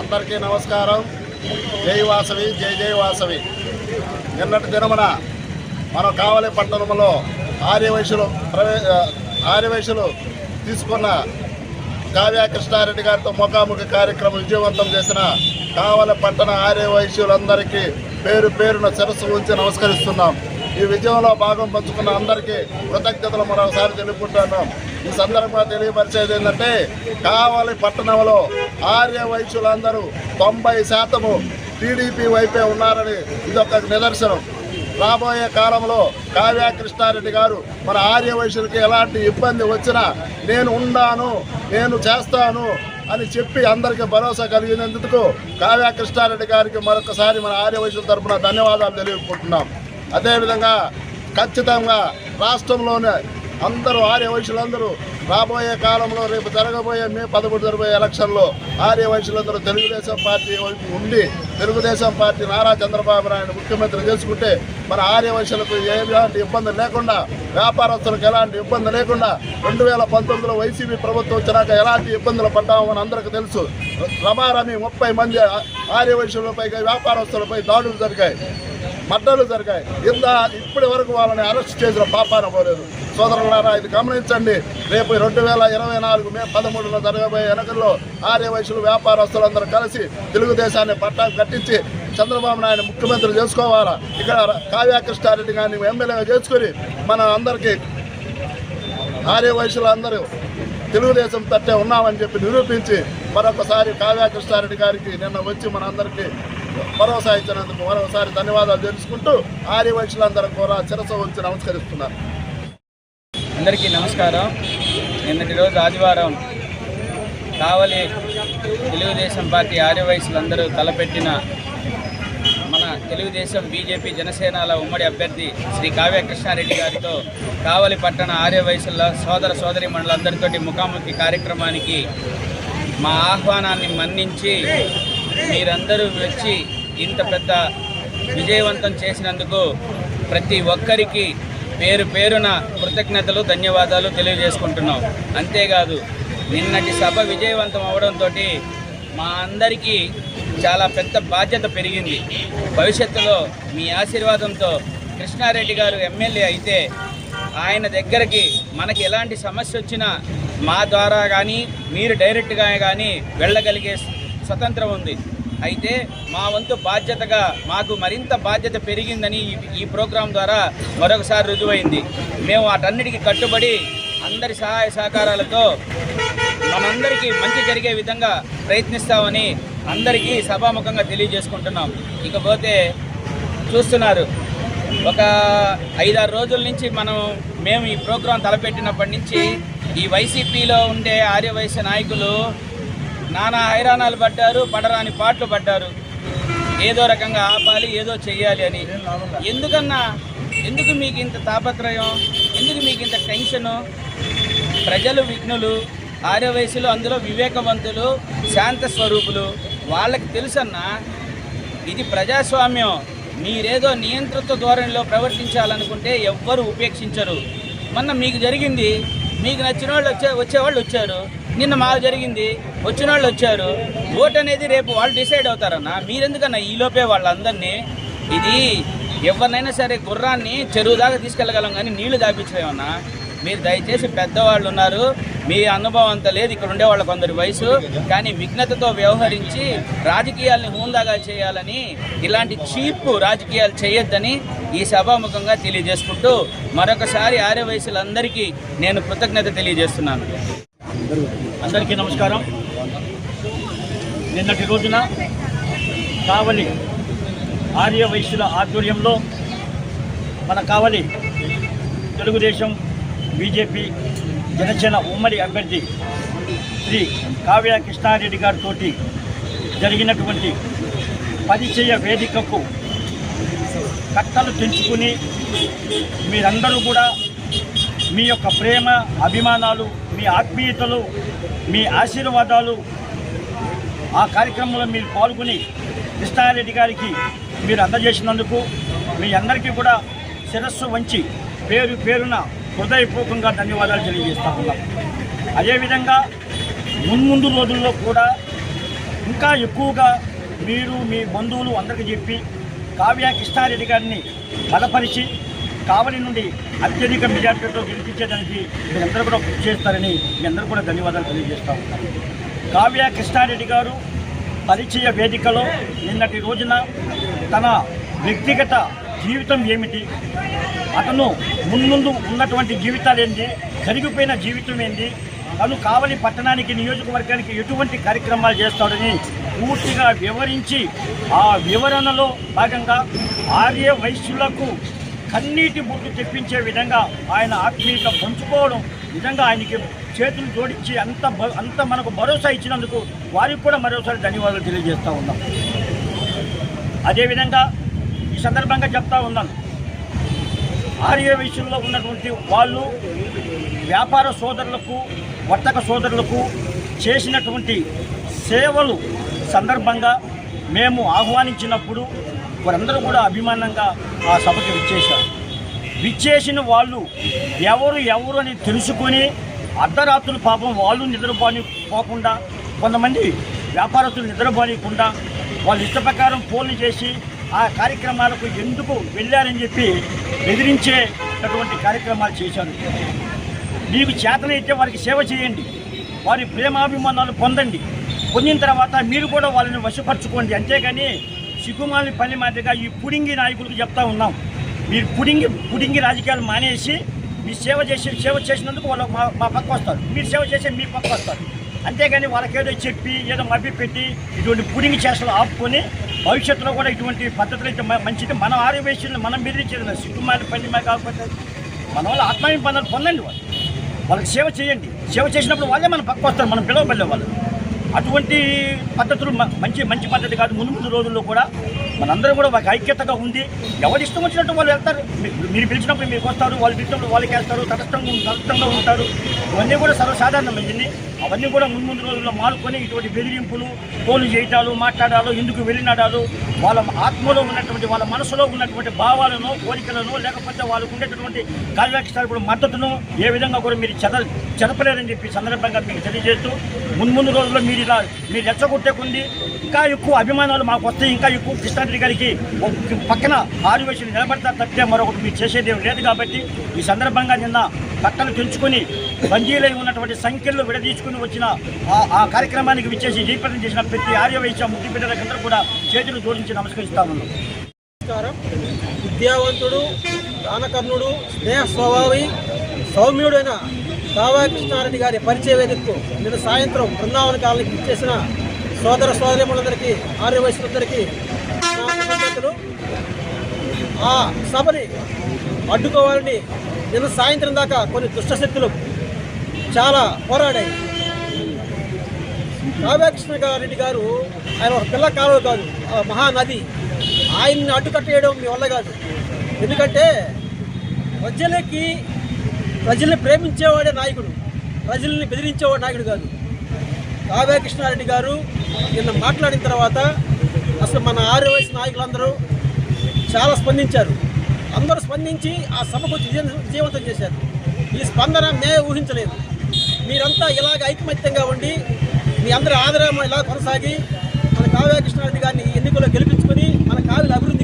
అందరికీ నమస్కారం. జై వాసవి జై జై వాసవి. నిన్నటి దినమున మన కావలి పట్టణంలో ఆర్యవైశ్యులు ప్రవే ఆర్యవైశ్యులు తీసుకున్న కావ్య కృష్ణారెడ్డి గారితో ముఖాముఖి కార్యక్రమం విజయవంతం చేసిన కావలి పట్టణ ఆర్యవైశ్యులందరికీ పేరు పేరున శిరస్సు ఉంచి నమస్కరిస్తున్నాం. ఈ విజయంలో భాగం పంచుకున్న అందరికీ కృతజ్ఞతలు మరొకసారి తెలుపుకుంటున్నాం ఈ సందర్భంగా తెలియపరిచేది ఏంటంటే కావాలి పట్టణంలో ఆర్య వైశ్యులందరూ తొంభై శాతము టీడీపీ వైపే ఉన్నారని ఇది ఒక నిదర్శనం. రాబోయే కాలంలో కావ్య కృష్ణారెడ్డి గారు మన ఆర్య వైశ్యులకి ఎలాంటి ఇబ్బంది వచ్చినా నేను ఉన్నాను నేను చేస్తాను అని చెప్పి అందరికీ భరోసా కలిగినందుకు కావ్య కృష్ణారెడ్డి గారికి మరొకసారి మన ఆర్య వైశ్యుల తరపున ధన్యవాదాలు తెలియకుంటున్నాం అదేవిధంగా ఖచ్చితంగా రాష్ట్రంలోనే అందరూ ఆర్యవంశులందరూ రాబోయే కాలంలో రేపు జరగబోయే మే పదమూడు జరగబోయే ఎలక్షన్లో ఆర్యవంశులందరూ తెలుగుదేశం పార్టీ వైపు ఉండి తెలుగుదేశం పార్టీ నారా చంద్రబాబు నాయుడు ముఖ్యమంత్రి చేసుకుంటే మన ఆర్య వయసులకు ఎలాంటి ఇబ్బంది లేకుండా వ్యాపారస్తులకు ఎలాంటి ఇబ్బంది లేకుండా రెండు వేల పంతొమ్మిదిలో వైసీపీ ప్రభుత్వం వచ్చినాక ఎలాంటి ఇబ్బందులు పడ్డామో మన అందరికీ తెలుసు. రమారమి ముప్పై మంది ఆర్య వ్యాపారస్తులపై దాడులు జరిగాయి. మర్డర్లు జరిగాయి. ఇంత ఇప్పటి వరకు వాళ్ళని అరెస్ట్ చేసిన పాపాన పోలేదు. సోదరులారా ఇది గమనించండి. రేపు రెండు వేల ఇరవై నాలుగు మే పదమూడున జరగబోయే ఎన్నికల్లో ఆర్య వయసులు వ్యాపారస్తులందరూ కలిసి తెలుగుదేశాన్ని పట్టా కట్టించి చంద్రబాబు నాయుడు ముఖ్యమంత్రి చేసుకోవాలా? ఇక్కడ కావ్యకృష్ణారెడ్డి గారిని ఎమ్మెల్యేగా చేసుకుని మన అందరికీ ఆర్య తెలుగుదేశం తట్టే ఉన్నామని చెప్పి నిరూపించి మరొకసారి కావ్యకృష్ణారెడ్డి గారికి నిన్న వచ్చి మనందరికీ భరోసా ఇచ్చినందుకు మరోసారి ధన్యవాదాలు తెలుసుకుంటూ ఆర్య కూడా చిరస వచ్చి నమస్కరిస్తున్నారు. అందరికీ నమస్కారం. నిన్నటి రోజు ఆదివారం కావలి తెలుగుదేశం పార్టీ ఆర్యవయసులందరూ తలపెట్టిన మన తెలుగుదేశం బీజేపీ జనసేనల ఉమ్మడి అభ్యర్థి శ్రీ కావ్య కృష్ణారెడ్డి గారితో కావలి పట్టణ ఆర్యవయసుల సోదర సోదరి మండలందరితోటి ముఖాముఖి కార్యక్రమానికి మా ఆహ్వానాన్ని మన్నించి మీరందరూ వచ్చి ఇంత పెద్ద విజయవంతం చేసినందుకు ప్రతి ఒక్కరికి పేరు పేరున కృతజ్ఞతలు ధన్యవాదాలు తెలియజేసుకుంటున్నాం. అంతేకాదు నిన్నటి సభ విజయవంతం అవడంతో మా అందరికీ చాలా పెద్ద బాధ్యత పెరిగింది. భవిష్యత్తులో మీ ఆశీర్వాదంతో కృష్ణారెడ్డి గారు ఎమ్మెల్యే అయితే ఆయన దగ్గరికి మనకి ఎలాంటి సమస్య వచ్చినా మా ద్వారా కానీ మీరు డైరెక్ట్గా కానీ వెళ్ళగలిగే స్వతంత్రం ఉంది. అయితే మా వంతు బాధ్యతగా మాకు మరింత బాధ్యత పెరిగిందని ఈ ప్రోగ్రాం ద్వారా మరొకసారి రుజువైంది. మేము వాటన్నిటికీ కట్టుబడి అందరి సహాయ సహకారాలతో మనందరికీ మంచి జరిగే విధంగా ప్రయత్నిస్తామని అందరికీ సభాముఖంగా తెలియజేసుకుంటున్నాం. ఇకపోతే చూస్తున్నారు ఒక ఐదారు రోజుల నుంచి మనం మేము ఈ ప్రోగ్రాం తలపెట్టినప్పటి నుంచి ఈ వైసీపీలో ఉండే ఆర్యవైశ్య నాయకులు నానా హైరాణాలు పడ్డారు పడరాని పాటలు పడ్డారు. ఏదో రకంగా ఆపాలి ఏదో చెయ్యాలి అని. ఎందుకన్నా? ఎందుకు మీకు ఇంత తాపత్రయం? ఎందుకు మీకు ఇంత టెన్షను? ప్రజలు విఘ్నులు ఆర్యవయసులు అందులో వివేకవంతులు శాంత స్వరూపులు. వాళ్ళకి తెలుసన్నా ఇది ప్రజాస్వామ్యం. మీరేదో నియంత్రిత ధోరణిలో ప్రవర్తించాలనుకుంటే ఎవ్వరు ఉపేక్షించరు. మొన్న మీకు జరిగింది మీకు నచ్చిన వాళ్ళు వచ్చే వచ్చేవాళ్ళు వచ్చారు. నిన్న మాకు జరిగింది వచ్చిన వాళ్ళు వచ్చారు. ఓట్ అనేది రేపు వాళ్ళు డిసైడ్ అవుతారన్న. మీరెందుకన్నా ఈలోపే వాళ్ళందరినీ ఇది ఎవరినైనా సరే గుర్రాన్ని చెరువు దాకా తీసుకెళ్ళగలం కానీ నీళ్ళు దాపించలేమన్నా. మీరు దయచేసి పెద్దవాళ్ళు ఉన్నారు. మీ అనుభవం అంత లేదు. ఇక్కడ ఉండే వాళ్ళ కొందరి వయసు. కానీ విఘ్నతతో వ్యవహరించి రాజకీయాల్ని హూందాగా చేయాలని ఇలాంటి చీప్ రాజకీయాలు చేయొద్దని ఈ సభాముఖంగా తెలియజేసుకుంటూ మరొకసారి ఆర్య వయసులందరికీ నేను కృతజ్ఞత తెలియజేస్తున్నాను. అందరికీ నమస్కారం. నిన్నటి రోజున కావలి ఆర్య వైశ్యుల ఆధ్వర్యంలో మన కావలి తెలుగుదేశం బీజేపీ జనసేన ఉమ్మడి అభ్యర్థి శ్రీ కావ్య కృష్ణారెడ్డి గారితో జరిగినటువంటి పరిచయ వేదికకు కట్టలు తెంచుకుని మీరందరూ కూడా మీ యొక్క ప్రేమ అభిమానాలు మీ ఆత్మీయతలు మీ ఆశీర్వాదాలు ఆ కార్యక్రమంలో మీరు పాల్గొని కృష్ణారెడ్డి గారికి మీరు అందజేసినందుకు మీ అందరికీ కూడా శిరస్సు వంచి పేరు పేరున హృదయపూర్వకంగా ధన్యవాదాలు తెలియజేస్తా ఉన్నాం. అదేవిధంగా మున్ముందు రోజుల్లో కూడా ఇంకా ఎక్కువగా మీరు మీ బంధువులు అందరికీ చెప్పి కావ్య కృష్ణారెడ్డి గారిని బలపరిచి కావలి నుండి అత్యధిక మెజార్టీతో గెలిపించేదానికి మీరందరూ కూడా కృషి చేస్తారని మీ అందరూ కూడా ధన్యవాదాలు తెలియజేస్తా ఉంటాను కావ్య కృష్ణారెడ్డి గారు పరిచయ వేదికలో నిన్నటి రోజున తన వ్యక్తిగత జీవితం ఏమిటి? అతను మున్ముందు ఉన్నటువంటి జీవితాలు ఏంటి? కరిగిపోయిన జీవితం ఏంటి? తను కావలి పట్టణానికి నియోజకవర్గానికి ఎటువంటి కార్యక్రమాలు చేస్తాడని పూర్తిగా వివరించి ఆ వివరణలో భాగంగా ఆర్య వైశ్యులకు కన్నీటి బొట్టు తెప్పించే విధంగా ఆయన ఆత్మీయత పంచుకోవడం నిజంగా ఆయనకి చేతులు జోడించి అంత అంత మనకు భరోసా ఇచ్చినందుకు వారికి కూడా మరోసారి ధన్యవాదాలు తెలియజేస్తూ ఉన్నాం. అదేవిధంగా ఈ సందర్భంగా చెప్తా ఉన్నాను. ఆర్య విషయంలో ఉన్నటువంటి వాళ్ళు వ్యాపార సోదరులకు వర్తక సోదరులకు చేసినటువంటి సేవలు సందర్భంగా మేము ఆహ్వానించినప్పుడు వారందరూ కూడా అభిమానంగా ఆ సభకి విచ్చేశారు. విచ్చేసిన వాళ్ళు ఎవరు ఎవరు అని తెలుసుకొని అర్ధరాత్రులు పాపం వాళ్ళు నిద్రపోని పోకుండా కొంతమంది వ్యాపారస్తులు నిద్రపోనియకుండా వాళ్ళ ఇష్ట ప్రకారం ఫోన్లు చేసి ఆ కార్యక్రమాలకు ఎందుకు వెళ్ళారని చెప్పి బెదిరించేటటువంటి కార్యక్రమాలు చేశారు. మీకు చేతనైతే వారికి సేవ చేయండి. వారి ప్రేమాభిమానాలు పొందండి. పొందిన తర్వాత మీరు కూడా వాళ్ళని వశపరచుకోండి. అంతేగాని సిగ్గుమాలి పని మాదిరిగా ఈ పుడింగి నాయకులకు చెప్తా ఉన్నాం. మీరు పుడింగి పుడింగి రాజకీయాలు మానేసి మీరు సేవ చేసి సేవ చేసినందుకు వాళ్ళు మా మా పక్క వస్తారు. మీరు సేవ చేసే మీ పక్క వస్తారు. అంతేగాని వాళ్ళకేదో చెప్పి ఏదో మభ్య పెట్టి ఇటువంటి పుడింగి చేసలు ఆపుకొని భవిష్యత్తులో కూడా ఇటువంటి పద్ధతులు అయితే మంచిది. మనం ఆరోగ్యం మనం బెదిరించేది సిగ్గుమాలి పని మా కాకపోతే మన వాళ్ళు ఆత్మాభిమానాలు పొందండి వాళ్ళు. వాళ్ళకి సేవ చేయండి. సేవ చేసినప్పుడు వాళ్ళే మన పక్క వస్తారు. మనం పిలవబల్లే వాళ్ళు. అటువంటి పద్ధతులు మ- మంచి మంచి పద్ధతి కాదు. ముందు ముందు రోజుల్లో కూడా మనందరూ కూడా ఒక ఐక్యతగా ఉంది ఎవరు ఇష్టం వచ్చినట్టు వాళ్ళు వెళ్తారు. మీరు పిలిచినప్పుడు మీకు వస్తారు వాళ్ళు పిలిచినప్పుడు వాళ్ళకి వేస్తారు తటస్థంగా తటస్థంగా ఉంటారు. ఇవన్నీ కూడా సర్వసాధారణమైంది అవన్నీ కూడా ముందు ముందు రోజుల్లో మారుకొని ఇటువంటి బెదిరింపులు ఫోన్లు చేయటాలు మాట్లాడాలు ఎందుకు వెళ్ళినాడాలు వాళ్ళ ఆత్మలో ఉన్నటువంటి వాళ్ళ మనసులో ఉన్నటువంటి భావాలను కోరికలను లేకపోతే వాళ్ళకు ఉండేటటువంటి కార్యక్రమాలకు మద్దతును ఏ విధంగా కూడా మీరు చెద చెదపలేరని చెప్పి సందర్భంగా మీకు తెలియజేస్తూ ముందు రోజుల్లో మీరు ఇలా మీరు రెచ్చగొట్టే ఇంకా ఎక్కువ అభిమానాలు మాకు వస్తాయి ఇంకా ఎక్కువ ముఖ్యమంత్రి గారికి పక్కన ఆరు నిలబడతారు తప్పితే మరొకటి మీరు చేసేది లేదు కాబట్టి ఈ సందర్భంగా నిన్న కట్టలు తెంచుకొని బందీలై ఉన్నటువంటి సంఖ్యలు విడదీసుకుని వచ్చిన ఆ- కార్యక్రమానికి విచ్చేసి జయప్రదం చేసిన ప్రతి ఆర్యవైశ్య వైశ్య బిడ్డలకందరూ కూడా చేతులు జోడించి నమస్కరిస్తామన్నాం నమస్కారం. విద్యావంతుడు దానకర్ణుడు స్నేహ స్వభావి సౌమ్యుడైన కావాకృష్ణారెడ్డి గారి పరిచయ వేదికకు నిన్న సాయంత్రం బృందావన కాలనీకి ఇచ్చేసిన సోదర సోదరిములందరికీ ఆర్య వయసులందరికీ ఆ సభని అడ్డుకోవాలని నిన్న సాయంత్రం దాకా కొన్ని దుష్టశక్తులు చాలా పోరాడాయి. రాధాకృష్ణ రెడ్డి గారు ఆయన ఒక పిల్ల కాలువ కాదు ఆ మహానది. ఆయన్ని అడ్డుకట్టేయడం మీ వల్ల కాదు. ఎందుకంటే ప్రజలకి ప్రజల్ని ప్రేమించేవాడే నాయకుడు. ప్రజల్ని బెదిరించేవాడు నాయకుడు కాదు. కావ్యకృష్ణారెడ్డి గారు నిన్న మాట్లాడిన తర్వాత అసలు మన ఆరు వయసు నాయకులందరూ చాలా స్పందించారు. అందరూ స్పందించి ఆ సభకు విజయవంతం చేశారు. ఈ స్పందన మే ఊహించలేదు. మీరంతా ఇలాగ ఐకమత్యంగా ఉండి మీ అందరి ఆదరణ ఇలా కొనసాగి మన కావ్య కృష్ణారెడ్డి గారిని ఎన్నికల్లో గెలిపించుకొని మన కావ్యల అభివృద్ధి